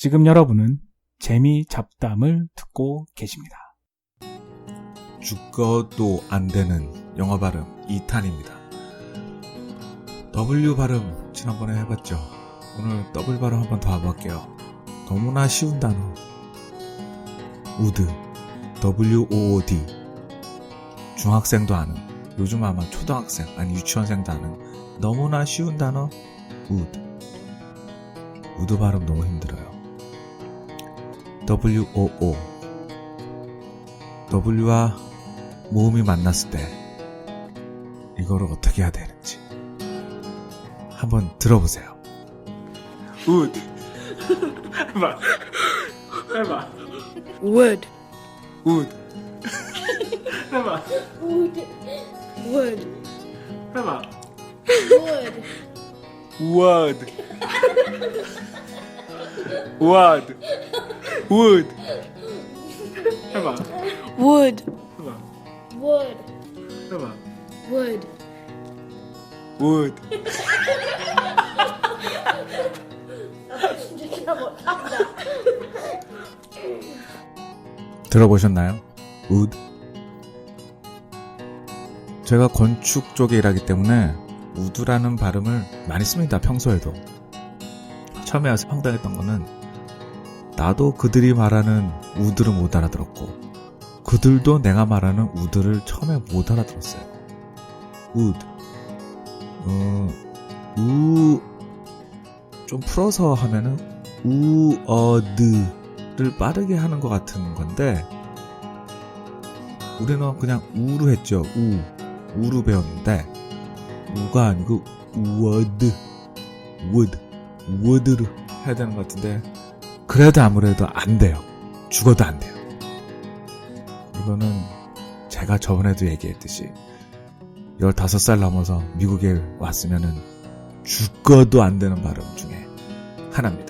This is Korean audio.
지금 여러분은 재미 잡담을 듣고 계십니다. 죽어도 안 되는 영어 발음 2탄입니다. W 발음 지난번에 해봤죠. 오늘 W 발음 한번 더 해볼게요. 너무나 쉬운 단어. would. W-O-O-D. 중학생도 아는, 요즘 아마 초등학생, 아니 유치원생도 아는 너무나 쉬운 단어 would. would 발음 너무 힘들어요. W-O-O. W와 모음이 만났을 때 이거를 어떻게 해야 되는지 한번 들어보세요. would. 해봐. 해봐. Would. would. 해봐. Would. Would. 해봐. Would. would. would. Would. 해봐. Would. 해봐. Would. 해봐. Would. would. 들어보셨나요? would. 제가 건축 쪽에 일하기 때문에 would라는 발음을 많이 씁니다. 평소에도. 처음에 와서 황당했던 거는 나도 그들이 말하는 would를 못 알아들었고 그들도 내가 말하는 would를 처음에 못 알아들었어요. would. 어, 우, 좀 풀어서 하면은 우어드를 빠르게 하는 것 같은 건데 우리는 그냥 우로 했죠. 우. 우로 배웠는데 우가 아니고 우어드. would. would로 해야 되는 것 같은데 그래도 아무래도 안 돼요. 죽어도 안 돼요. 이거는 제가 저번에도 얘기했듯이 15살 넘어서 미국에 왔으면은 죽어도 안 되는 발음 중에 하나입니다.